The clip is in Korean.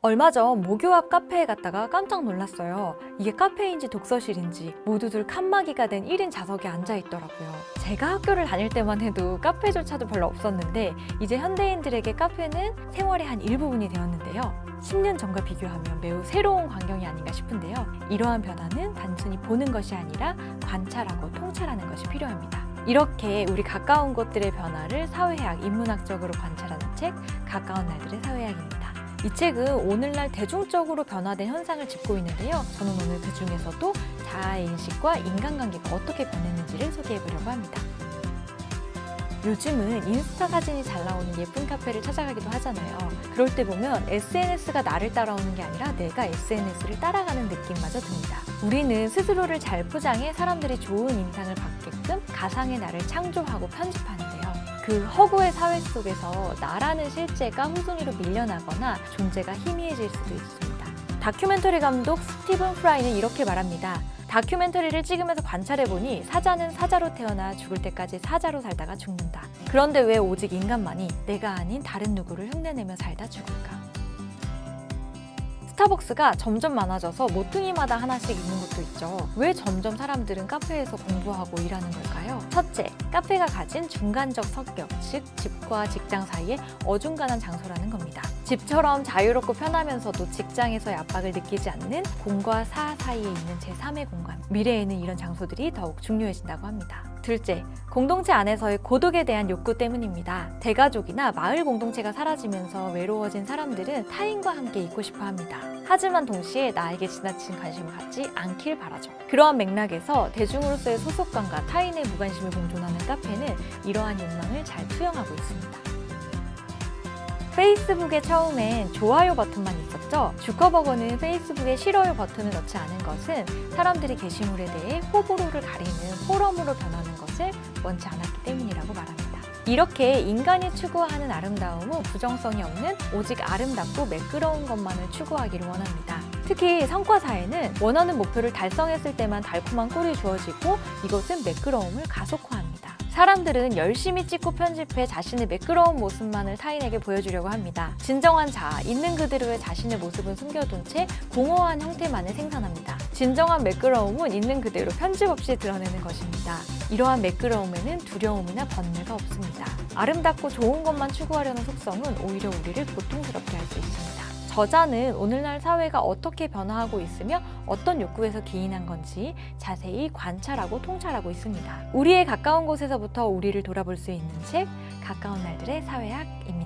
얼마 전 모교 앞 카페에 갔다가 깜짝 놀랐어요. 이게 카페인지 독서실인지 모두들 칸막이가 된 1인 좌석에 앉아 있더라고요. 제가 학교를 다닐 때만 해도 카페조차도 별로 없었는데 이제 현대인들에게 카페는 생활의 한 일부분이 되었는데요. 10년 전과 비교하면 매우 새로운 광경이 아닌가 싶은데요. 이러한 변화는 단순히 보는 것이 아니라 관찰하고 통찰하는 것이 필요합니다. 이렇게 우리 가까운 곳들의 변화를 사회학, 인문학적으로 관찰하는 책 가까운 날들의 사회학입니다. 이 책은 오늘날 대중적으로 변화된 현상을 짚고 있는데요. 저는 오늘 그 중에서도 자아인식과 인간관계가 어떻게 변했는지를 소개해 보려고 합니다. 요즘은 인스타 사진이 잘 나오는 예쁜 카페를 찾아가기도 하잖아요. 그럴 때 보면 SNS가 나를 따라오는 게 아니라 내가 SNS를 따라가는 느낌마저 듭니다. 우리는 스스로를 잘 포장해 사람들이 좋은 인상을 받게끔 가상의 나를 창조하고 편집하는데요. 그 허구의 사회 속에서 나라는 실제가 후순위로 밀려나거나 존재가 희미해질 수도 있습니다. 다큐멘터리 감독 스티븐 프라이는 이렇게 말합니다. 다큐멘터리를 찍으면서 관찰해보니 사자는 사자로 태어나 죽을 때까지 사자로 살다가 죽는다. 그런데 왜 오직 인간만이 내가 아닌 다른 누구를 흉내내며 살다 죽을까? 스타벅스가 점점 많아져서 모퉁이마다 하나씩 있는 곳도 있죠. 왜 점점 사람들은 카페에서 공부하고 일하는 걸까요? 첫째, 카페가 가진 중간적 성격, 즉 집과 직장 사이의 어중간한 장소라는 겁니다. 집처럼 자유롭고 편하면서도 직장에서의 압박을 느끼지 않는 공과 사 사이에 있는 제3의 공간. 미래에는 이런 장소들이 더욱 중요해진다고 합니다. 둘째, 공동체 안에서의 고독에 대한 욕구 때문입니다. 대가족이나 마을 공동체가 사라지면서 외로워진 사람들은 타인과 함께 있고 싶어 합니다. 하지만 동시에 나에게 지나친 관심을 갖지 않길 바라죠. 그러한 맥락에서 대중으로서의 소속감과 타인의 무관심을 공존하는 카페는 이러한 욕망을 잘 투영하고 있습니다. 페이스북에 처음엔 좋아요 버튼만 있었죠. 주커버거는 페이스북에 싫어요 버튼을 넣지 않은 것은 사람들이 게시물에 대해 호불호를 가리는 포럼으로 변하는 것을 원치 않았기 때문이라고 말합니다. 이렇게 인간이 추구하는 아름다움은 부정성이 없는 오직 아름답고 매끄러운 것만을 추구하기를 원합니다. 특히 성과사에는 원하는 목표를 달성했을 때만 달콤한 꿀이 주어지고 이것은 매끄러움을 가속화합니다. 사람들은 열심히 찍고 편집해 자신의 매끄러운 모습만을 타인에게 보여주려고 합니다. 진정한 자아, 있는 그대로의 자신의 모습은 숨겨둔 채 공허한 형태만을 생산합니다. 진정한 매끄러움은 있는 그대로 편집 없이 드러내는 것입니다. 이러한 매끄러움에는 두려움이나 번뇌가 없습니다. 아름답고 좋은 것만 추구하려는 속성은 오히려 우리를 고통스럽게 할 수 있습니다. 저자는 오늘날 사회가 어떻게 변화하고 있으며 어떤 욕구에서 기인한 건지 자세히 관찰하고 통찰하고 있습니다. 우리의 가까운 곳에서부터 우리를 돌아볼 수 있는 책, 가까운 날들의 사회학입니다.